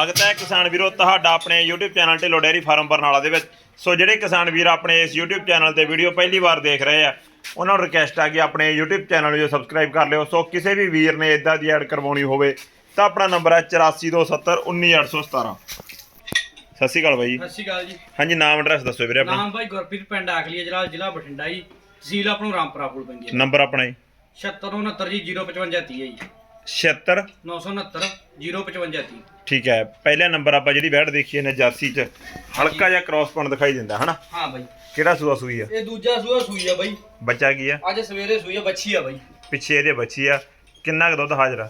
ਸਵਾਗਤ ਹੈ ਕਿਸਾਨ ਵੀਰੋ ਤੁਹਾਡਾ ਆਪਣੇ YouTube channel Dhillon dairy farm Barnala ਦੇ ਵਿੱਚ। ਸੋ ਜਿਹੜੇ ਕਿਸਾਨ ਵੀਰ ਆਪਣੇ ਇਸ YouTube ਚੈਨਲ ਤੇ ਵੀਡੀਓ ਪਹਿਲੀ ਵਾਰ ਦੇਖ ਰਹੇ ਆ ਉਹਨਾਂ ਨੂੰ ਰਿਕਵੈਸਟ ਆ ਕਿ ਆਪਣੇ YouTube ਚੈਨਲ ਨੂੰ ਜੋ ਸਬਸਕ੍ਰਾਈਬ ਕਰ ਲਿਓ। ਸੋ ਕਿਸੇ ਵੀ ਵੀਰ ਨੇ ਇਦਾਂ ਦੀ ਐਡ ਕਰਵਾਉਣੀ ਹੋਵੇ ਤਾਂ ਆਪਣਾ ਨੰਬਰ ਹੈ 8427191817 ਸਤਿ ਸ਼੍ਰੀ ਅਕਾਲ ਬਾਈ ਸਤਿ ਸ਼੍ਰੀ ਅਕਾਲ ਜੀ। ਹਾਂਜੀ ਨਾਮ ਐਡਰੈਸ ਦੱਸੋ ਵੀਰੇ ਆਪਣਾ। ਨਾਮ ਭਾਈ ਗੁਰਪ੍ਰੀਤ ਪਿੰਡ ਆਖਲੀ ਜ਼ਿਲ੍ਹਾ ਜ਼ਿਲ੍ਹਾ ਬਠਿੰਡਾ ਜੀ। ਤਹਿਸੀਲ ਆਪਣੂ ਰਾਮਪੁਰਾ ਕੋਲ ਪੈਂਦੀ ਹੈ। ਨੰਬਰ ਆਪਣਾ ਜੀ। 7669 ਜੀ 05530 ਹੈ ਜੀ। 76 969 05530 ਠੀਕ ਹੈ ਪਹਿਲਾ ਨੰਬਰ ਆਪਾਂ ਜਿਹੜੀ ਵੈਟ ਦੇਖੀ ਨੇ ਜਰਸੀ ਚ ਹਲਕਾ ਜਿਹਾ ਕ੍ਰਾਸ ਪੌਂਡ ਦਿਖਾਈ ਦਿੰਦਾ ਹਨਾ? ਹਾਂ ਬਾਈ। ਕਿਹੜਾ ਸੂਆ ਸੂਈ ਆ? ਇਹ ਦੂਜਾ ਸੂਆ ਸੂਈ ਆ ਬਾਈ। ਬੱਚਾ ਕੀ ਆ? ਅੱਜ ਸਵੇਰੇ ਸੂਈ ਆ ਬੱਚੀ ਆ ਬਾਈ। ਪਿੱਛੇ ਇਹਦੇ ਬੱਚੀ ਆ ਕਿੰਨਾ ਕੁ ਦੁੱਧ ਹਾਜ਼ਰ ਆ?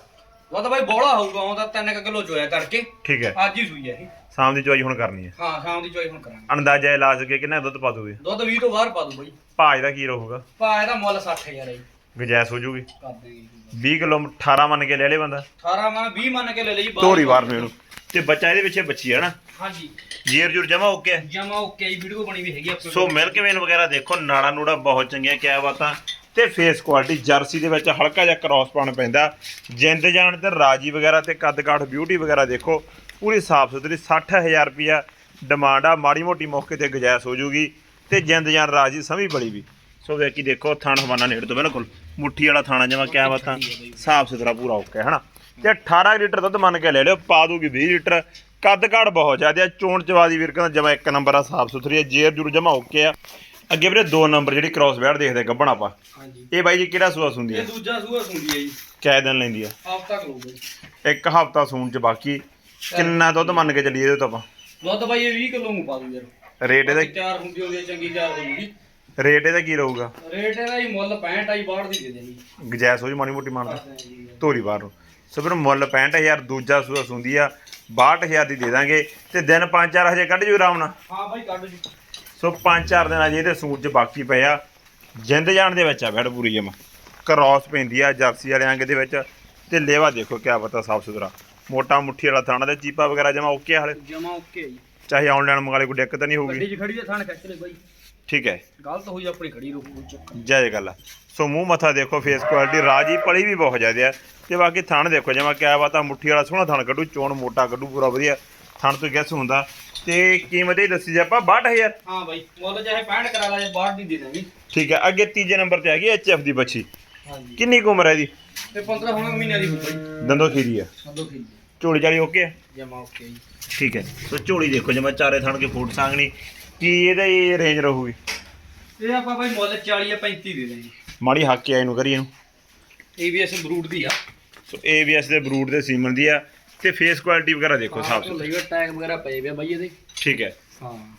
ਉਹ ਤਾਂ ਬਾਈ ਬੋਲਾ ਹੋਊਗਾ ਉਹਦਾ 3 ਕਿਲੋ ਚੋਇਆ ਕਰਕੇ। ਠੀਕ ਹੈ। ਅੱਜ ਹੀ ਸੂਈ ਆ ਇਹ। ਸ਼ਾਮ ਦੀ ਚੋਈ ਹੁਣ ਕਰਨੀ ਹੈ ਹਾਂ ਸ਼ਾਮ ਦੀ ਚੋਈ ਹੁਣ ਕਰਾਂਗੇ। ਅੰਦਾਜ਼ਾ ਇਹ ਲਾ ਸਕੇ ਕਿੰਨਾ ਦੁੱਧ ਪਾ ਦੋਗੇ? ਦੁੱਧ 20 ਤੋਂ ਬਾਹਰ ਪਾ ਦੂ ਬਾਈ। ਭਾਜ ਦਾ ਕੀ ਰਹੂਗਾ? ਪਾ ਇਹਦਾ ਮੁੱਲ 60000 ਹੈ ਜੀ। ਗਜੈਸ ਹੋ ਜੂਗੀ। ਕਰ ਦੇਂਗੇ 20 ਕਿਲੋ 18 ਮੰਨ ਕੇ ਲੈ ਲੇ ਬੰਦਾ। 18 ਮੈਂ 20 ਮੰਨ ਕੇ ਲੈ ਲਈ ਤੋਰੀ ਵਾਰ ਨੂੰ ਇਹਨੂੰ ਤੇ ਬੱਚਾ ਇਹਦੇ ਪਿੱਛੇ ਬੱਚੀ ਹੈ ਨਾ। ਹਾਂਜੀ। ਜੀਰ ਜੁਰ ਜਮਾ ਓਕੇ ਜਮਾ ਓਕੇ ਜੀ ਵੀਡੀਓ ਬਣੀ ਵੀ ਹੈਗੀ ਆਪਣੇ ਸੋ ਮਿਲਕ ਵੇਨ ਵਗੈਰਾ ਦੇਖੋ ਨਾੜਾ ਨੂੜਾ ਬਹੁਤ ਚੰਗੀਆਂ ਕਿਆ ਬਾਤਾਂ। ਤੇ ਫੇਸ ਕੁਆਲਿਟੀ ਜਰਸੀ ਦੇ ਵਿੱਚ ਹਲਕਾ ਜਿਹਾ ਕ੍ਰਾਸ ਪਾਉਣ ਪੈਂਦਾ। ਜਿੰਦ ਜਾਣ ਤੇ ਰਾਜੀ ਵਗੈਰਾ ਤੇ ਕੱਦ ਕਾਠ ਬਿਊਟੀ ਵਗੈਰਾ ਦੇਖੋ ਪੂਰੀ ਸਾਫ਼ ਸੁਥਰੀ 60000 ਰੁਪਿਆ ਡਿਮਾਂਡ ਆ ਮਾੜੀ ਮੋਟੀ ਮੌਕੇ ਤੇ ਗੁਜਾਇਸ਼ ਹੋ ਜੂਗੀ। ਤੇ ਜਿੰਦ ਜਾਨ ਰਾਜੀ ਸਮੀ ਬੜੀ ਵੀ। ਸੋ ਵੇਖੀ ਦੇਖੋ ਥਣ ਹਵਾਨਾ ਨੇੜ ਤੋਂ ਬਿਲਕੁਲ। ਮੁੱਠੀ ਵਾਲਾ ਥਾਣਾ ਜਿਵੇਂ ਕਿਆ ਬਾਤਾਂ ਸਾਫ਼ ਸੁਥਰਾ ਪੂਰਾ ਓਕੇ ਹਨਾ? ਤੇ 18 ਲੀਟਰ ਦੁੱਧ ਮੰਨ ਕੇ ਲੈ ਲਿਓ ਪਾ ਦੂਗੀ 20 ਲੀਟਰ। ਕੱਦ ਕਾਠ ਬਹੁਤ ਜ਼ਿਆਦਾ ਆ, ਚੋਣ ਚਵਾਦੀ ਵੀਰ ਕਹਿੰਦਾ ਜਮਾ ਇੱਕ ਨੰਬਰ ਆ ਸਾਫ਼ ਸੁਥਰੀ ਆ ਜੇਰ ਜੁਰ ਜਮਾ ਓਕੇ ਆ। ਅੱਗੇ ਵੀਰੇ ਦੋ ਨੰਬਰ ਜਿਹੜੀ ਕ੍ਰਾਸ ਵੈਟ ਦੇਖਦੇ ਗੱਬਣ ਆਪਾਂ। ਹਾਂਜੀ। ਇਹ ਬਾਈ ਜੀ ਕਿਹੜਾ ਸੂਆ ਸੁੰਦੀ ਇਹ ਦੂਜਾ ਸੂਆ ਸੁੰਦੀ ਹੈ ਜੀ। ਕਿਆ ਦਿਨ ਲੈਂਦੀ ਆ? ਲਊਗਾ ਜੀ। ਇੱਕ ਹਫਤਾ ਸੂਣ ਚ ਬਾਕੀ। ਕਿੰਨਾ ਦੁੱਧ ਮੰਨ ਕੇ ਚੱਲੀਏ ਇਹਦੇ ਤੋਂ ਆਪਾਂ? ਦੁੱਧ ਬਾਈ ਇਹ 20 ਕਿਲੋ ਨੂੰ ਪਾ ਦੂ ਯਾਰ। ਰੇਟ ਇਹਦਾ ਤਿਆਰ ਹੁੰਦੀ ਹੋਵੇ ਚੰਗੀ ਤਿਆਰ ਹੋ ਜੂਗੀ ਰੇਟ ਇਹਦਾ ਕੀ ਰਹੂਗਾ? ਰੇਟ ਇਹਦਾ ਹੀ ਮੁੱਲ 65 ਆਈ ਦੀ ਦੇ ਦੇਣੀ। ਗਜੈਸ ਹੋ ਜੀ ਮਾੜੀ ਮੋਟੀ ਮੰਨਦਾ ਧੋਰੀ ਬਾਹਰ ਨੂੰ। ਸੋ ਫਿਰ ਮੁੱਲ 65000 ਦੂਜਾ ਸੂਆ ਸੁੰਦੀ ਆ 62000 ਦੀ ਦੇ ਦਾਂਗੇ ਤੇ ਦਿਨ 5-4 ਹਜੇ ਕੱਢ ਜੂ ਆਰਾਮ ਨਾਲ। ਹਾਂ ਬਾਈ ਕੱਢ ਜੀ। ਸੋ 5-4 ਦਿਨ ਅਜੇ ਇਹਦੇ ਸੂਟ 'ਚ ਬਾਕੀ ਪਏ ਆ। ਜਿੰਦ ਜਾਣ ਦੇ ਵਿੱਚ ਆ ਬੈਡ ਪੂਰੀ ਜਮਾ। ਕ੍ਰਾਸ ਪੈਂਦੀ ਆ ਜਰਸੀ ਵਾਲੇ ਅੰਗ ਦੇ ਵਿੱਚ ਤੇ ਲੇਵਾ ਦੇਖੋ ਕਿਆ ਪਤਾ ਸਾਫ਼ ਸੁਥਰਾ। ਮੋਟਾ ਮੁੱਠੀ ਵਾਲਾ ਥਾਣਾ ਤੇ ਚੀਪਾ ਵਗੈਰਾ ਜਮਾ ਓਕੇ ਹਾਲੇ। ਜਮਾ ਓਕੇ ਜੀ। ਚਾਹੇ ਆਨਲਾਈਨ ਮੰਗਾ ਲੈ ਕੋਈ ਦਿੱਕਤ ਨਹੀਂ ਹੋਊਗੀ। ਗੱਡੀ 'ਚ ਖੜੀ ਆ ਥਾਣ ਖਿੱਚ ਲੈ ਬਾਈ। ਠੀਕ ਹੈ। ਗਲਤ ਹੋਈ ਆਪਣੀ ਖੜੀ ਰਹੂ ਕੋਈ ਚੱਕਰ। ਜੈ ਗੱਲ ਆ ਸੋ ਮੂੰਹ ਮੱਥਾ ਦੇਖੋ ਫੇਸ ਕੁਆਲਿਟੀ ਰਾਜੀ ਪਲੀ ਵੀ ਬਹੁਤ ਜ਼ਿਆਦਾ ਤੇ ਬਾਕੀ ਥਣ ਦੇਖੋ ਜਮਾ ਕਿਆ ਬਾਤ ਆ ਮੁੱਠੀ ਵਾਲਾ ਸੋਹਣਾ ਥਣ ਕੱਢੂ ਚੋਣ ਮੋਟਾ ਕੱਢੂ ਪੂਰਾ ਵਧੀਆ ਥਣ ਤੋਂ ਗੈਸ ਹੁੰਦਾ। ਤੇ ਕੀਮਤ ਇਹ ਦੱਸੀ ਜੇ ਆਪਾਂ 62000 ਹਾਂ ਬਾਈ ਮੁੱਲ ਚਾਹੇ 65 ਕਰਾ ਲਾ ਜੇ ਦੀ ਦੇ ਦੇਣੀ ਠੀਕ ਹੈ ਅੱਗੇ ਤੀਜੇ ਨੰਬਰ ਤੇ ਆ ਗਈ ਐਚਐਫ ਦੀ ਬੱਚੀ। ਹਾਂਜੀ। ਕਿੰਨੀ ਕੁ ਉਮਰ ਹੈ ਇਹਦੀ? ਤੇ 15 ਹੁਣ ਮਹੀਨਿਆਂ ਦੀ ਹੋ ਬਾਈ ਦੰਦੋ ਖੀਰੀ ਆ। ਸੰਦੋ ਖੀਲ ਝੋਲੀ ਚਾਲੀ ਓਕੇ ਆ? ਜਮਾ ਓਕੇ ਜੀ। ਠੀਕ ਹੈ। ਸੋ ਝੋਲੀ ਦੇਖੋ ਜਮਾ ਚਾਰੇ ਥਣ ਕੇ ਫੂਟ ਸਾਂਗਣੀ। ਕੀ ਇਹਦਾ ਇਹ ਰੇਂਜ ਰਹੂਗੀ? ਇਹ ਆਪਾਂ ਬਾਈ ਮੁੱਲ 40 ਜਾਂ 35 ਦੇ ਦੇਣੀ ਮਾੜੀ ਹੱਕ ਆਈ ਨੂੰ। ਕਰੀ ਇਹਨੂੰ ABS ਬਰੂਟ ਦੀ ਆ। ਸੋ ABS ਦੇ ਬਰੂਟ ਦੇ ਸੀਮਨ ਦੀ ਆ। ਤੇ ਫੇਸ ਕੁਆਲਿਟੀ ਵਗੈਰਾ ਦੇਖੋ ਸਾਫ਼ ਸੁਥਰੀ ਲਈ ਟੈਗ ਵਗੈਰਾ ਪਏ ਪਿਆ ਬਾਈ ਇਹਦੇ। ਠੀਕ ਹੈ। ਹਾਂ।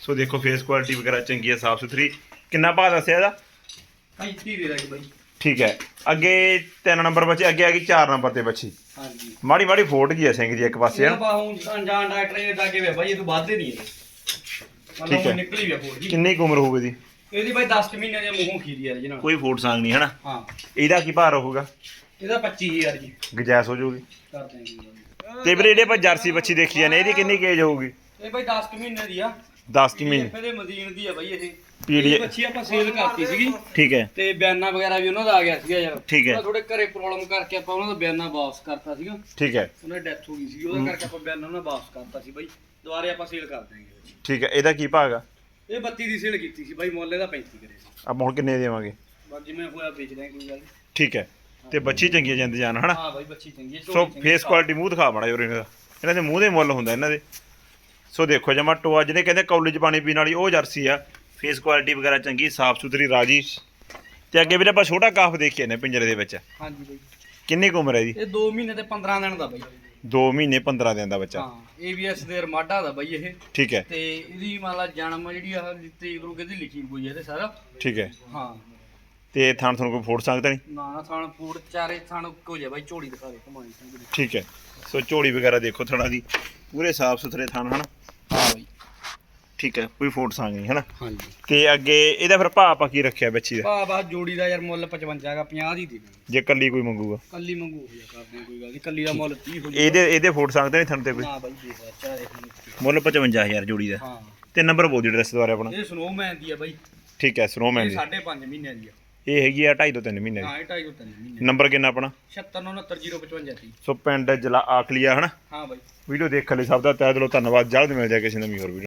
ਸੋ ਦੇਖੋ ਫੇਸ ਕੁਆਲਿਟੀ ਵਗੈਰਾ ਚੰਗੀ ਹੈ ਸਾਫ਼ ਸੁਥਰੀ। ਕਿੰਨਾ ਭਾਅ ਦੱਸਿਆ ਇਹਦਾ? 35 ਦੇ ਦਾਂਗੇ ਬਾਈ। ਠੀਕ ਹੈ। ਅੱਗੇ ਤਿੰਨ ਨੰਬਰ ਬੱਚੇ ਅੱਗੇ ਆ ਗਈ ਚਾਰ ਨੰਬਰ ਤੇ ਬੱਚੀ। ਹਾਂਜੀ। ਮਾੜੀ ਮਾੜੀ ਫੋਟ ਗਈ ਹੈ ਸਿੰਘ ਜੀ ਇੱਕ ਪਾਸੇ ਇਹ ਆ ਬਾਹੂ ਅਣਜਾਣ ਡਾਕਟਰ ਇਹ ਦਾਗੇ ਵੇ ਬਾਈ ਇਹ ਤੋਂ ਵੱਧਦੇ ਨਹੀਂ ਇਹਦੇ। ਠੀਕ ਹੈ। ਨਿਕਲੀ ਵੀ ਆ ਫੋੜ ਜੀ। ਕਿੰਨੀ ਕੁ ਉਮਰ ਹੋਊਗੀ ਇਹਦੀ? ਇਹਦੀ ਬਾਈ 10 ਕੁ ਮਹੀਨਿਆਂ ਦੇ ਮੂੰਹੋਂ ਖੀਰੀ ਆ ਜਿਹਨਾਂ ਕੋਈ ਫੋਟ ਸੰਗ ਨਹੀਂ ਹਨਾ? ਹਾਂ। ਇਹਦਾ ਕੀ ਭਾਅ ਰਹੂਗਾ? ਇਹਦਾ 25000 ਜੀ। ਗਜੈਸ ਹੋ ਜਾਊਗੀ। ਕਰ ਦਿਆਂਗੇ। ਤੇ ਵੀਰੇ ਜਿਹੜੇ ਆਪਾਂ ਜਰਸੀ ਬੱਚੀ ਦੇਖੀ ਜਾਂਦੇ ਇਹਦੀ ਕਿੰਨੀ ਕੇਜ ਹੋਊਗੀ? ਇਹ ਬਾਈ 10 ਕੁ ਮਹੀਨੇ ਦੀ ਆ। 10 ਕਿ ਮਹੀਨੇ। ਇਹਦੇ ਮਦੀਨ ਦੀ ਆ ਬਾਈ ਇਹ। ਪੀੜੀ ਇਹ ਬੱਚੀ ਆਪਾਂ ਸੇਲ ਕਰਤੀ ਸੀਗੀ। ਠੀਕ ਹੈ। ਤੇ ਬਿਆਨਾ ਵਗੈਰਾ ਵੀ ਉਹਨਾਂ ਦਾ ਆ ਗਿਆ ਸੀਗਾ ਯਾਰ। ਠੀਕ ਹੈ। ਥੋੜੇ ਘਰੇ ਪ੍ਰੋਬਲਮ ਕਰਕੇ ਆਪਾਂ ਉਹਨਾਂ ਦਾ ਬਿਆਨਾ ਵਾਪਸ ਕਰਤਾ ਸੀਗਾ। ਠੀਕ ਹੈ। ਉਹਨਾਂ ਦੀ ਡੈਥ ਹੋ ਗਈ ਸੀ ਉਹਦਾ ਕਰਕੇ ਆਪਾਂ ਬਿਆਨਾ ਉਹਨਾਂ ਦਾ ਵਾਪਸ ਕਰਤਾ ਸੀ ਬਾਈ। ਦੁਬਾਰੇ ਆਪਾਂ ਸੇਲ ਕਰ ਬੱਚੀ। ਠੀਕ ਹੈ ਇਹਦਾ ਕੀ ਭਾਅ ਹੈਗਾ? ਇਹ 32 ਦੀ ਸੇਲ ਕੀਤੀ ਸੀ ਬਾਈ ਮੁੱਲ ਇਹਦਾ 35 ਕਰੇ ਸੀ। ਆਪਾਂ ਹੁਣ ਕਿੰਨੇ ਦੇਵਾਂਗੇ? ਬਸ ਜਿਵੇਂ ਹੋਇਆ ਵੇਚ ਦਿਆਂਗੇ ਕੋਈ ਗੱਲ ਨੀ। ਠੀਕ ਹੈ ਤੇ ਬੱਚੀ ਚੰਗੀ ਜਿੰਦ ਜਾਨ ਹਨਾ? ਹਾਂ ਬਾਈ ਬੱਚੀ ਚੰਗੀ ਹੈ ਸੋ ਚੰਗੀ ਫੇਸ। ਕੁਆਲਿਟੀ ਮੂੰਹ ਦਿਖਾ ਜੋਰ ਇਹਨਾਂ ਦਾ ਇਹਨਾਂ ਦੇ ਮੂੰਹ ਦੇ ਮੁੱਲ ਹੁੰਦਾ ਇਹਨਾਂ ਦੇ। ਸੋ ਦੇਖੋ ਜਮਾ ਟੋਆ ਜਿਹਨੇ ਕਹਿੰਦੇ ਕਾਲਜ ਪਾਣੀ ਪੀਣ ਵਾਲੀ ਉਹ ਜਰਸੀ ਆ। ਫੇਸ ਕੁਆਲਿਟੀ ਵਗੈਰਾ ਚੰਗੀ ਸਾਫ਼ ਸੁਥਰੀ ਰਾਜੀ। ਤੇ ਅੱਗੇ ਵੀਰੇ ਆਪਾਂ ਛੋਟਾ ਕਾਫ ਦੇਖਿਆ ਨੇ ਪਿੰਜਰੇ ਦੇ ਵਿੱਚ। ਹਾਂਜੀ ਬਾਈ। ਕਿੰਨੀ ਕੁ ਉਮਰ ਹੈ ਇਹਦੀ? ਇਹ 2 ਮਹੀਨੇ ਤੇ 15 ਦਿਨ ਦਾ ਬਾਈ। 2 ਮਹੀਨੇ 15 ਦਿਨ ਦਾ ਬੱਚਾ। ਹਾਂ ABS ਦੇ ਰਮਾਡਾ ਦਾ ਬਾਈ ਇਹ। ਠੀਕ ਹੈ। ਤੇ ਇਹਦੀ ਮੰਨ ਲਾ ਜਨਮ ਜਿਹੜੀ ਆ ਤਰੀਕ ਨੂੰ ਕਿਹਦੀ ਲਿਖੀ ਹੋਈ ਹੈ ਤੇ ਸਾਰਾ। ਠੀਕ ਹੈ। ਹਾਂ। ਤੇ ਥਾਣ ਤੁਹਾਨੂੰ ਕੋਈ ਫੋੜ ਸਕਦਾ ਨਹੀਂ? ਨਾ ਨਾ ਥਾਣ ਫੂਡ ਚਾਰੇ ਥਾਣ ਕੋ ਜਾ ਬਾਈ ਝੋਲੀ ਦਿਖਾ ਦੇ ਕਮਾਈ ਸੰਗ ਠੀਕ ਹੈ। ਸੋ ਝੋਲੀ ਵਗੈਰਾ ਦੇਖੋ ਥਣਾ ਦੀ। ਪੂਰੇ ਸਾਫ਼ ਸੁਥਰੇ ਥਣ ਹਨ? ਹਾਂ ਬਾਈ। ਠੀਕ ਹੈ ਕੋਈ ਫੋੜ ਸੰਗ ਨਹੀਂ ਹਨਾ? ਹਾਂਜੀ। ਤੇ ਅੱਗੇ ਇਹਦਾ ਫਿਰ ਭਾਅ ਆਪਾਂ ਕੀ ਰੱਖਿਆ ਬੱਚੀ ਦਾ ਭਾ ਬਾ ਜੋੜੀ ਦਾ ਯਾਰ ਮੁੱਲ 55 ਦਾ 50 ਦੀ ਦੇ। ਜੇ ਕੱਲੀ ਕੋਈ ਮੰਗੂਗਾ। ਕੱਲੀ ਮੰਗੂ ਹੋ ਜਾ ਕਰਦੇ ਹਾਂ, ਕੋਈ ਗੱਲ ਨਹੀਂ ਕੱਲੀ ਦਾ ਮੁੱਲ 30 ਹੋ ਜਾ ਇਹਦੇ ਇਹਦੇ ਫੋੜ ਸਕਦੇ ਨਹੀਂ ਥਣ ਤੇ ਕੋਈ? ਨਾ ਬਾਈ ਦੇਖ ਲੈ ਚਾਰੇ ਖਾਣੇ। ਮੁੱਲ 55000 ਜੋੜੀ ਦਾ। ਹਾਂ। ਤੇ ਨੰਬਰ ਬੋਲ ਦਿਓ ਐਡਰੈਸ ਦੁਆਰਾ ਆਪਣਾ। ਇਹ ਸਨੋਮੈਨ ਦੀ ਆ ਬਾਈ। ਠੀਕ ਹੈ ਸਨੋਮੈਨ ਇਹ ਦੀ। 5.5 ਮਹੀਨਿਆਂ ਦੀ ਆ। ਇਹ ਹੈਗੀ ਆ 2.5 ਤੋਂ 3 ਮਹੀਨੇ ਹਾਂ ਇਹ 2.5 ਤੋਂ 3 ਦੀ। ਮਹੀਨੇ ਨੰਬਰ ਕਿੰਨਾ ਆਪਣਾ? 76 69 055 30 ਸੋ ਪਿੰਡ ਜਲਾ ਆਖਲੀਆ ਹਨਾ? ਹਾਂ ਬਾਈ। ਵੀਡੀਓ ਦੇਖਣ ਲਈ ਸਭ ਦਾ ਤਹਿ ਦਿਲੋਂ ਧੰਨਵਾਦ। ਜਲਦ ਮਿਲਦੇ ਆ ਕਿਸੇ ਨਵੀਂ ਹੋਰ ਵੀਡੀਓ